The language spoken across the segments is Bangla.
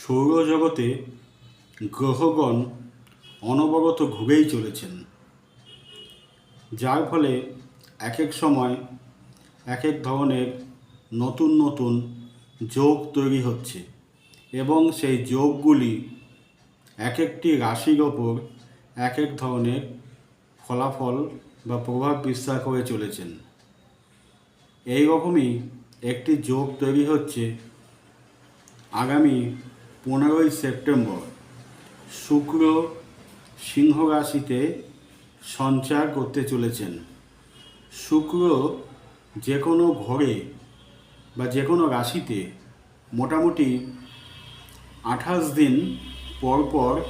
সৌরজগতে গ্রহগণ অনবরত ঘুরেই চলেছেন, যার ফলে এক এক সময় এক এক ধরনের নতুন নতুন যোগ তৈরি হচ্ছে এবং সেই যোগগুলি এক একটি রাশির ওপর এক এক ধরনের ফলাফল বা প্রভাব বিস্তার করে চলেছেন। এই রকমই একটি যোগ তৈরি হচ্ছে আগামী পনেরোই সেপ্টেম্বর, শুক্র সিংহ রাশিতে সঞ্চার করতে চলেছেন। শুক্র যে কোনো ঘরে বা যে কোনো রাশিতে মোটামুটি আঠাশ দিন পর পর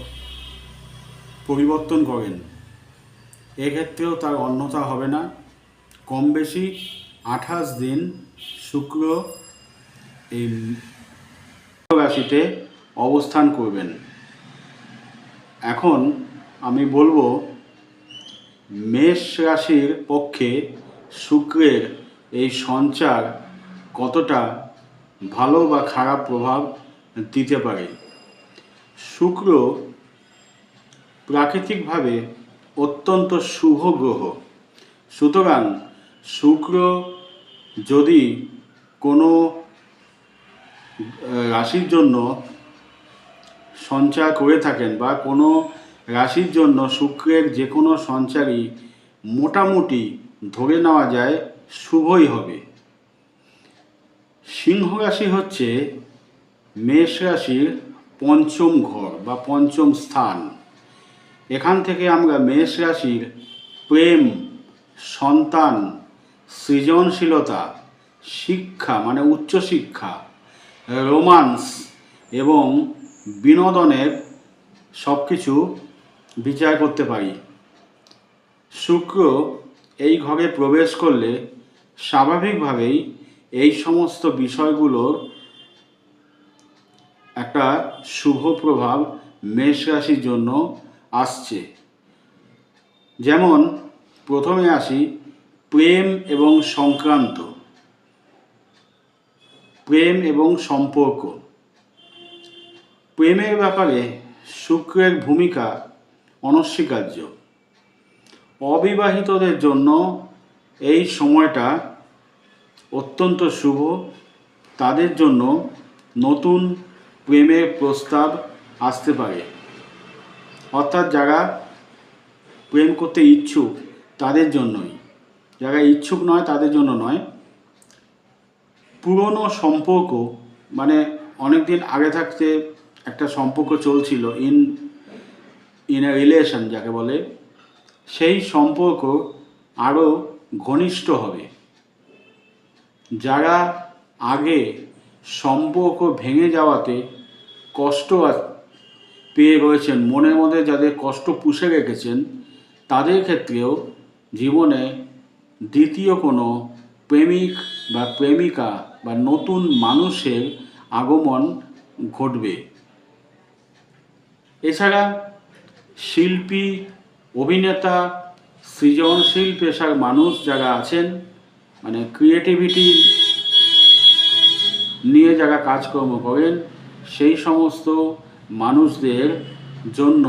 পরিবর্তন করেন। এক্ষেত্রেও তার অন্যতা হবে না। কম বেশি আঠাশ দিন শুক্র এই রাশিতে অবস্থান করবেন। এখন আমি বলব, মেষ রাশির পক্ষে শুক্রের এই সঞ্চার কতটা ভালো বা খারাপ প্রভাব দিতে পারে? শুক্র প্রাকৃতিকভাবে অত্যন্ত শুভ গ্রহ। সুতরাং শুক্র যদি কোনো রাশির জন্য সঞ্চার করে থাকেন বা কোনো রাশির জন্য শুক্রের যে কোনো সঞ্চারই মোটামুটি ধরে নেওয়া যায় শুভই হবে। সিংহ রাশি হচ্ছে মেষ রাশির পঞ্চম ঘর বা পঞ্চম স্থান। এখান থেকে আমরা মেষ রাশির প্রেম, সন্তান, সৃজনশীলতা, শিক্ষা মানে উচ্চশিক্ষা, রোমান্স এবং বিনোদনের সব কিছু বিচার করতে পারি। শুক্র এই ঘরে প্রবেশ করলে স্বাভাবিকভাবেই এই সমস্ত বিষয়গুলোর একটা শুভ প্রভাব মেষ রাশির জন্য আসছে। যেমন, প্রথমে আসি প্রেম এবং সংক্রান্ত। প্রেম এবং সম্পর্ক। প্রেমের ব্যাপারে শুক্রের ভূমিকা অনস্বীকার্য। অবিবাহিতদের জন্য এই সময়টা অত্যন্ত শুভ। তাদের জন্য নতুন প্রেমের প্রস্তাব আসতে পারে। অর্থাৎ যারা প্রেম করতে ইচ্ছুক, তাদের জন্যই। যারা ইচ্ছুক নয়, তাদের জন্য নয়। পুরনো সম্পর্ক মানে অনেক দিন আগে থাকতে একটা সম্পর্ক চলছিল ইন ইন এ রিলেশন যাকে বলে, সেই সম্পর্ক আরও ঘনিষ্ঠ হবে। যারা আগে সম্পর্ক ভেঙে যাওয়াতে কষ্ট পেয়ে রয়েছেন, মনের মধ্যে যাদের কষ্ট পুষে রেখেছেন, তাদের ক্ষেত্রেও জীবনে দ্বিতীয় কোনো প্রেমিক বা প্রেমিকা বা নতুন মানুষের আগমন ঘটবে। এছাড়া শিল্পী, অভিনেতা, সৃজনশীল পেশার মানুষ যারা আছেন মানে ক্রিয়েটিভিটি নিয়ে যারা কাজকর্ম করেন, সেই সমস্ত মানুষদের জন্য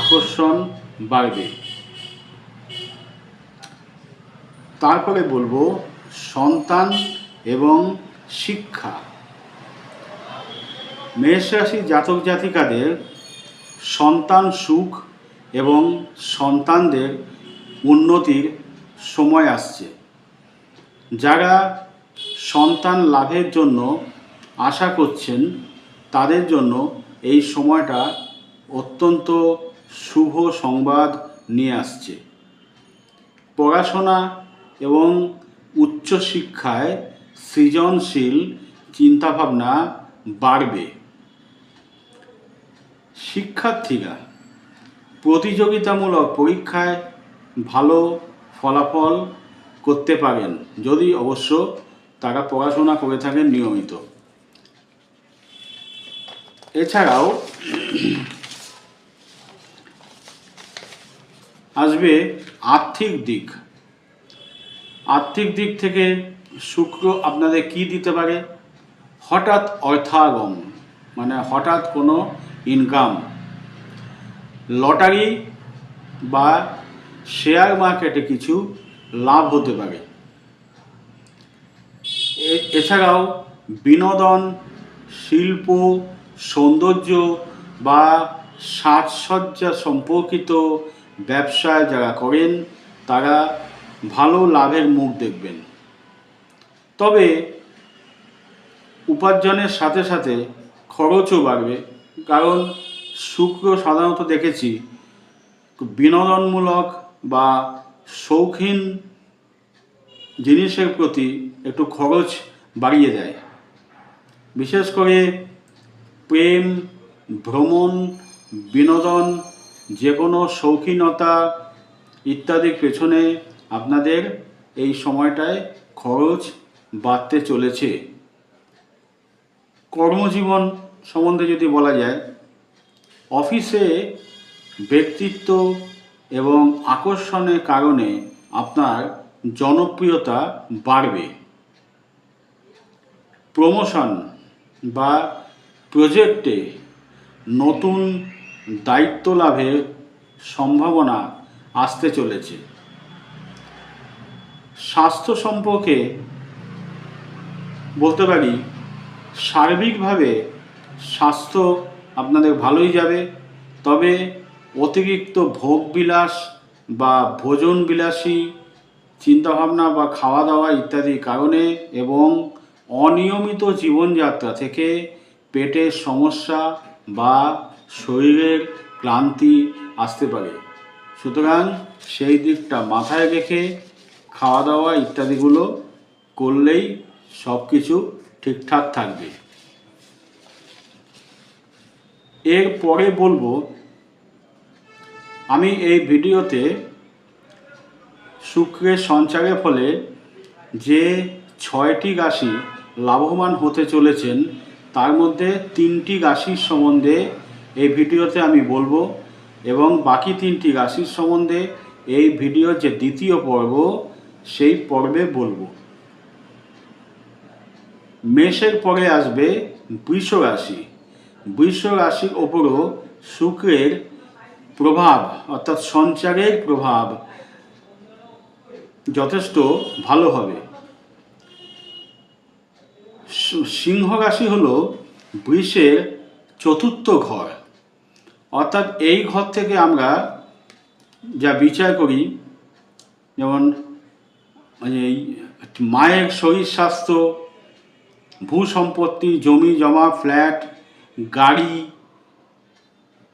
আকর্ষণ বাড়বে। তারপরে বলব সন্তান এবং শিক্ষা। মেষ রাশি জাতক জাতিকাদের সন্তান সুখ এবং সন্তানদের উন্নতির সময় আসছে। যারা সন্তান লাভের জন্য আশা করছেন, তাদের জন্য এই সময়টা অত্যন্ত শুভ সংবাদ নিয়ে আসছে। পড়াশোনা এবং উচ্চশিক্ষায় সৃজনশীল চিন্তাভাবনা বাড়বে। শিক্ষার্থীরা প্রতিযোগিতামূলক পরীক্ষায় ভালো ফলাফল করতে পারেন, যদি অবশ্য তারা পড়াশোনা করে থাকেন নিয়মিত। এছাড়াও আসবে আর্থিক দিক। আর্থিক দিক থেকে শুক্র আপনাদের কি দিতে পারে? হঠাৎ অর্থাগম মানে হঠাৎ কোনো ইনকাম লটারি বা শেয়ার মার্কেটে কিছু লাভ হতে পারে। এছাড়াও বিনোদন, শিল্প, সৌন্দর্য বা সাজসজ্জা সম্পর্কিত ব্যবসায় যারা করেন, তারা ভালো লাভের মুখ দেখবেন। তবে উপার্জনের সাথে সাথে খরচও বাড়বে। কারণ শুক্র সাধারণত দেখেছি বিনোদনমূলক বা শৌখিন জিনিসের প্রতি একটু খরচ বাড়িয়ে দেয়। বিশেষ করে প্রেম, ভ্রমণ, বিনোদন যে কোনো শৌখিনতা ইত্যাদির পেছনে আপনাদের এই সময়টায় খরচ বাড়তে চলেছে। কর্মজীবন সম্বন্ধে যদি বলা যায়, অফিসে ব্যক্তিত্ব এবং আকর্ষণের কারণে আপনার জনপ্রিয়তা বাড়বে। প্রমোশন বা প্রজেক্টে নতুন দায়িত্ব লাভের সম্ভাবনা আসতে চলেছে। স্বাস্থ্য সম্পর্কে বলতে পারি, সার্বিকভাবে স্বাস্থ্য আপনাদের ভালোই যাবে। তবে অতিরিক্ত ভোগবিলাস বা ভোজন বিলাসী চিন্তাভাবনা বা খাওয়া দাওয়া ইত্যাদি কারণে এবং অনিয়মিত জীবনযাত্রা থেকে পেটের সমস্যা বা শরীরের ক্লান্তি আসতে পারে। সুতরাং সেই দিকটা মাথায় রেখে খাওয়া দাওয়া ইত্যাদিগুলো করলেই সব কিছু ঠিকঠাক থাকবে। এরপরে বলব, আমি এই ভিডিওতে শুক্রের সঞ্চারের ফলে যে ছয়টি রাশি লাভবান হতে চলেছেন, তার মধ্যে তিনটি রাশির সম্বন্ধে এই ভিডিওতে আমি বলব এবং বাকি তিনটি রাশির সম্বন্ধে এই ভিডিওর যে দ্বিতীয় পর্ব, সেই পর্বে বলব। মেষের পরে আসবে বৃষ রাশি বৃষ রাশির ওপরও শুক্রের প্রভাব অর্থাৎ সঞ্চারের প্রভাব যথেষ্ট ভালো হবে। সিংহ রাশি হল বৃষের চতুর্থ ঘর। অর্থাৎ এই ঘর থেকে আমরা যা বিচার করি, যেমন এই মায়ের শরীর স্বাস্থ্য, ভূ সম্পত্তি, জমি, জমা, ফ্ল্যাট গাড়ি,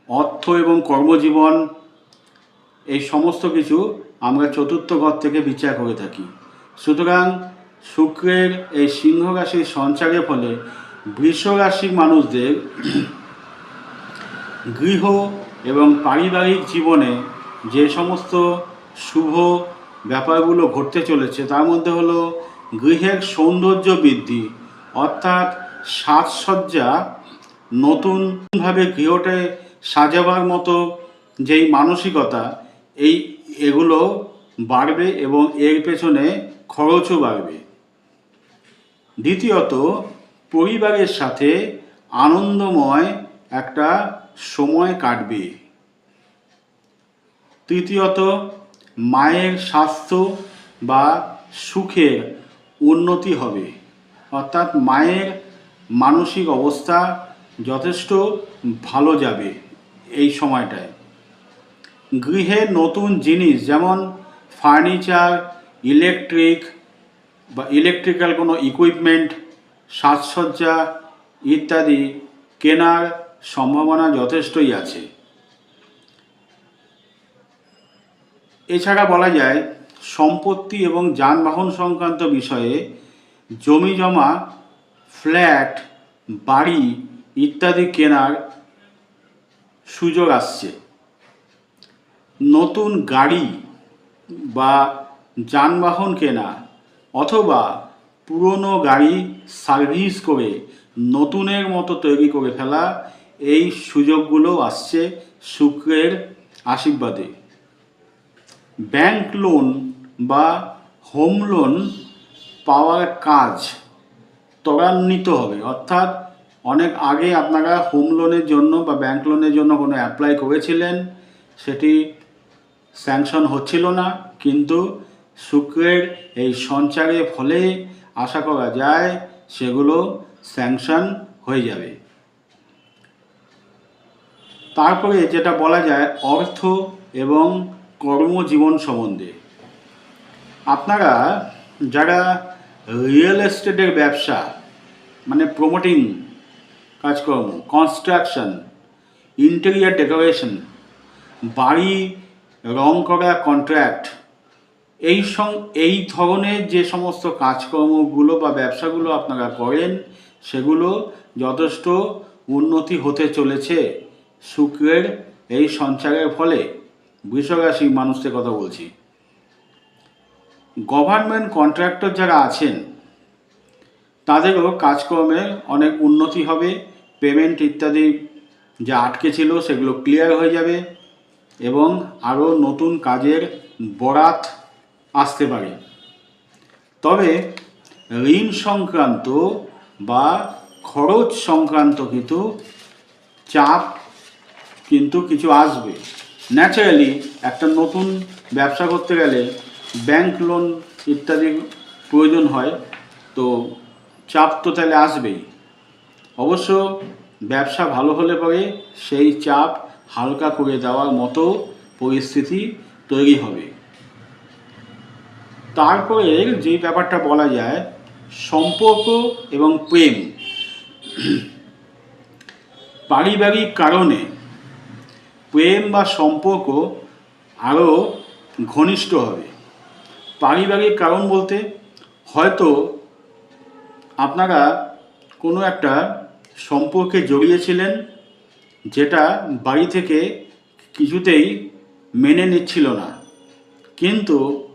অর্থ এবং কর্মজীবন, এই সমস্ত কিছু আমরা চতুর্থ ঘর থেকে বিচার করে থাকি। সুতরাং শুক্রের এই সিংহ রাশির সঞ্চারের ফলে বৃষ রাশির মানুষদের গৃহ এবং পারিবারিক জীবনে যে সমস্ত শুভ ব্যাপারগুলো ঘটতে চলেছে, তার মধ্যে হলো গৃহের সৌন্দর্য বৃদ্ধি, অর্থাৎ সাজসজ্জা নতুনভাবে গৃহটা সাজাবার মতো যেই মানসিকতা, এই এগুলো বাড়বে এবং এর পেছনে খরচও বাড়বে। দ্বিতীয়ত, পরিবারের সাথে আনন্দময় একটা সময় কাটবে। তৃতীয়ত, মায়ের স্বাস্থ্য বা সুখের উন্নতি হবে। অর্থাৎ মায়ের মানসিক অবস্থা যথেষ্ট ভালো যাবে এই সময়টায়। গৃহে নতুন জিনিস যেমন ফার্নিচার, ইলেকট্রিক বা ইলেকট্রিক্যাল কোনো ইকুইপমেন্ট সাজসজ্জা ইত্যাদি কেনার সম্ভাবনা যথেষ্টই আছে। এছাড়া বলা যায়, সম্পত্তি এবং যানবাহন সংক্রান্ত বিষয়ে জমি জমা, ফ্ল্যাট, বাড়ি ইত্যাদি কেনার সুযোগ আসছে। নতুন গাড়ি বা যানবাহন কেনা অথবা পুরনো গাড়ি সার্ভিস করে নতুনের মতো তৈরি করে ফেলা, এই সুযোগগুলো আসছে শুক্রের আশীর্বাদে। ব্যাংক লোন বা হোম লোন পাওয়ার কাজ ত্বরান্বিত হবে, অর্থাৎ অনেক আগে আপনারা হোম লোনের জন্য বা ব্যাংক লোনের জন্য কোনো অ্যাপ্লাই করেছিলেন, সেটি স্যাংশন হচ্ছিল না, কিন্তু শুক্রের এই সঞ্চারের ফলে আশা করা যায় সেগুলো স্যাংশন হয়ে যাবে। তারপরে যেটা বলা যায় অর্থ এবং কর্মজীবন সম্বন্ধে। আপনারা যারা রিয়েল এস্টেটের ব্যবসা মানে প্রমোটিং কাজকর্ম কনস্ট্রাকশন ইন্টেরিয়ার ডেকোরেশন বাড়ি, রং করা কন্ট্রাক্ট এই সং, এই ধরনের যে সমস্ত কাজকর্মগুলো বা ব্যবসাগুলো আপনারা করেন, সেগুলো যথেষ্ট উন্নতি হতে চলেছে শুক্রের এই সঞ্চারের ফলে। বৃষরাশি মানুষদের কথা বলছি। গভর্নমেন্ট কন্ট্রাক্টর যারা আছেন তাদেরও কাজকর্মে অনেক উন্নতি হবে পেমেন্ট ইত্যাদি যা আটকে ছিল সেগুলো ক্লিয়ার হয়ে যাবে এবং আরও নতুন কাজের বরাত আসতে পারে। তবে ঋণ সংক্রান্ত বা খরচ সংক্রান্ত কিন্তু চাপ কিন্তু কিছু আসবে। ন্যাচারালি একটা নতুন ব্যবসা করতে গেলে ব্যাংক লোন ইত্যাদি প্রয়োজন হয়, তো চাপ তো তাহলে আসবেই। অবশ্য ব্যবসা ভালো হলে পরে সেই চাপ হালকা করে দেওয়ার মতো পরিস্থিতি তৈরি হবে। তারপরে যে ব্যাপারটা বলা যায়, সম্পর্ক এবং প্রেম। পারিবারিক কারণে প্রেম বা সম্পর্ক আরও ঘনিষ্ঠ হবে। পারিবারিক কারণ বলতে হয়তো আপনারা কোনো একটা সম্পর্কে জড়িয়েছিলেন যেটা বাড়ি থেকে কিছুতেই মেনে নিচ্ছিল না। কিন্তু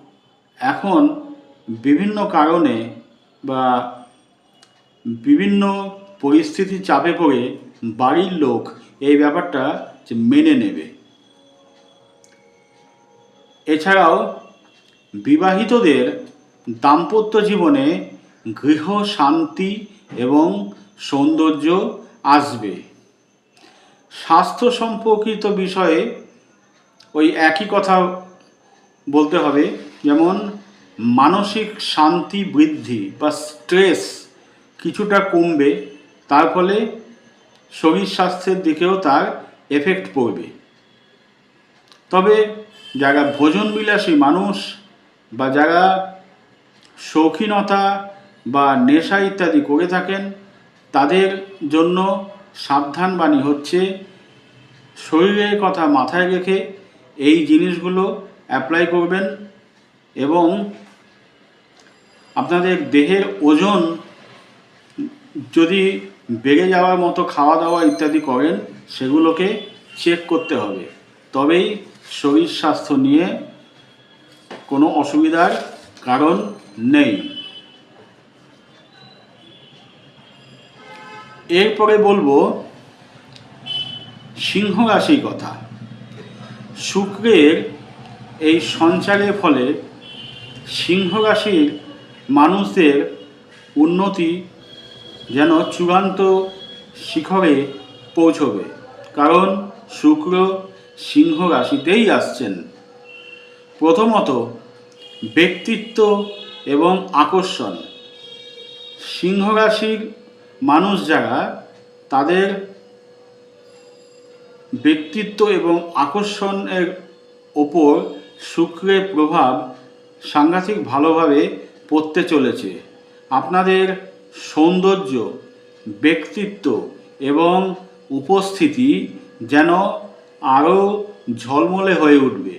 এখন বিভিন্ন কারণে বা বিভিন্ন পরিস্থিতির চাপে পড়ে বাড়ির লোক এই ব্যাপারটা যে মেনে নেবে। এছাড়াও বিবাহিতদের দাম্পত্য জীবনে গৃহ শান্তি এবং সৌন্দর্য আসবে। স্বাস্থ্য সম্পর্কিত বিষয়ে ওই একই কথা বলতে হবে, যেমন মানসিক শান্তি বৃদ্ধি বা স্ট্রেস কিছুটা কমবে, তার ফলে শরীর স্বাস্থ্যের দিকেও তার এফেক্ট পড়বে। তবে যারা ভোজন বিলাসী মানুষ বা যারা শৌখিনতা বা নেশা ইত্যাদি করে থাকেন, তাদের জন্য সাবধানবাণী হচ্ছে শরীরের কথা মাথায় রেখে এই জিনিসগুলো অ্যাপ্লাই করবেন এবং আপনাদের দেহের ওজন যদি বেড়ে যাওয়ার মতো খাওয়া দাওয়া ইত্যাদি করেন, সেগুলোকে চেক করতে হবে। তবেই শরীর স্বাস্থ্য নিয়ে কোনো অসুবিধার কারণ নেই। এরপরে বলব, সিংহ রাশির কথা। শুক্রের এই সঞ্চারের ফলে সিংহ রাশির মানুষদের উন্নতি যেন চূড়ান্ত শিখরে পৌঁছবে। কারণ শুক্র সিংহ রাশিতেই আসছেন। প্রথমত, ব্যক্তিত্ব এবং আকর্ষণ। সিংহ রাশির মানুষ যারা তাদের ব্যক্তিত্ব এবং আকর্ষণের ওপর শুক্রের প্রভাব সাংঘাতিক ভালোভাবে পড়তে চলেছে। আপনাদের সৌন্দর্য, ব্যক্তিত্ব এবং উপস্থিতি যেন আরও ঝলমলে হয়ে উঠবে।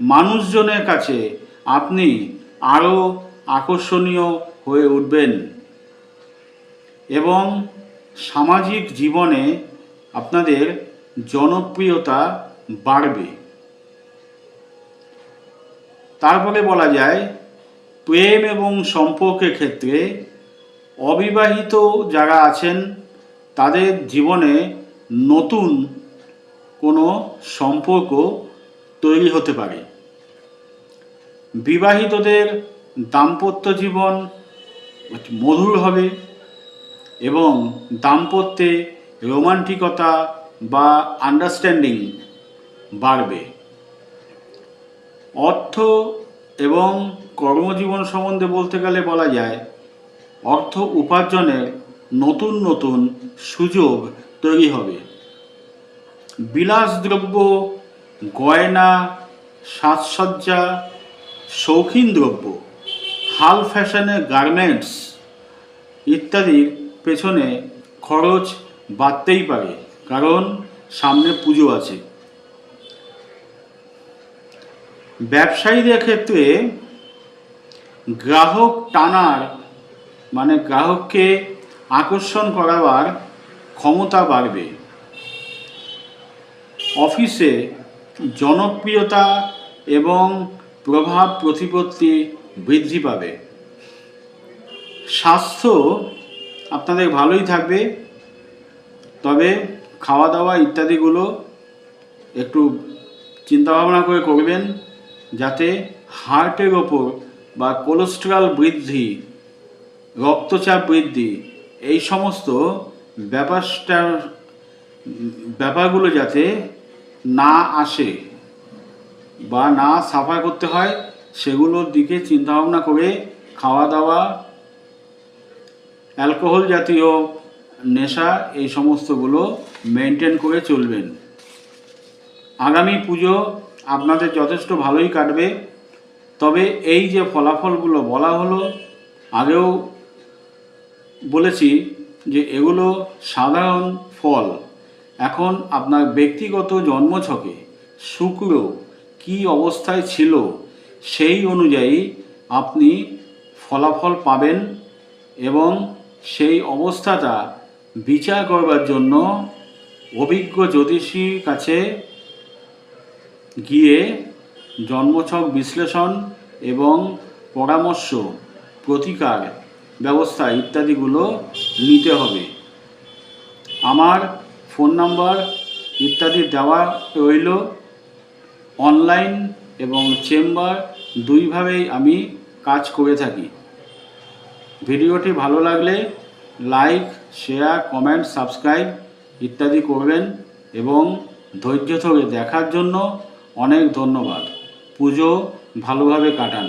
মানুষজনের কাছে আপনি আরও আকর্ষণীয় হয়ে উঠবেন। এবং সামাজিক জীবনে আপনাদের জনপ্রিয়তা বাড়বে। তারপরে বলা যায়, প্রেম এবং সম্পর্কের ক্ষেত্রে অবিবাহিত যারা আছেন, তাদের জীবনে নতুন কোনো সম্পর্ক তৈরি হতে পারে। বিবাহিতদের দাম্পত্য জীবন মধুর হবে। এবং দাম্পত্যে রোমান্টিকতা বা আন্ডারস্ট্যান্ডিং বাড়বে। অর্থ এবং কর্মজীবন সম্বন্ধে বলতে গেলে বলা যায়, অর্থ উপার্জনের নতুন নতুন সুযোগ তৈরি হবে। বিলাসদ্রব্য, গয়না, সাজসজ্জা, শৌখিন দ্রব্য হাল ফ্যাশনের গার্মেন্টস ইত্যাদির পেছনে খরচ বাড়তেই পারে, কারণ সামনে পুজো আছে। ব্যবসায়ীদের ক্ষেত্রে গ্রাহক টানার মানে গ্রাহককে আকর্ষণ করাবার ক্ষমতা বাড়বে। অফিসে জনপ্রিয়তা এবং প্রভাব প্রতিপত্তি বৃদ্ধি পাবে। স্বাস্থ্য আপনাদের ভালোই থাকবে। তবে খাওয়া দাওয়া ইত্যাদিগুলো একটু চিন্তাভাবনা করে করবেন যাতে হার্টের ওপর বা কোলেস্টেরল বৃদ্ধি, রক্তচাপ বৃদ্ধি, এই সমস্ত ব্যাপারটা ব্যাপারগুলো যাতে না আসে বা না সাফার করতে হয়, সেগুলোর দিকে চিন্তাভাবনা করে খাওয়া দাওয়া অ্যালকোহল জাতীয় নেশা, এই সমস্তগুলো মেনটেন করে চলবেন। আগামী পুজো আপনাদের যথেষ্ট ভালোই কাটবে। তবে এই যে ফলাফলগুলো বলা হলো, আগেও বলেছি যে এগুলো সাধারণ ফল। এখন আপনার ব্যক্তিগত জন্মছকে, শুক্র কী অবস্থায় ছিল, সেই অনুযায়ী আপনি ফলাফল পাবেন এবং সেই অবস্থাটা বিচার করবার জন্য অভিজ্ঞ জ্যোতিষীর কাছে গিয়ে জন্মছক বিশ্লেষণ এবং পরামর্শ, প্রতিকার ব্যবস্থা ইত্যাদিগুলো নিতে হবে। আমার ফোন নাম্বার ইত্যাদি দেওয়া রইল। অনলাইন এবং চেম্বার দুইভাবেই আমি কাজ করে থাকি। ভিডিওটি ভালো লাগলে লাইক, শেয়ার, কমেন্ট, সাবস্ক্রাইব ইত্যাদি করবেন এবং ধৈর্য ধরে দেখার জন্য অনেক ধন্যবাদ। পুজো ভালোভাবে কাটান।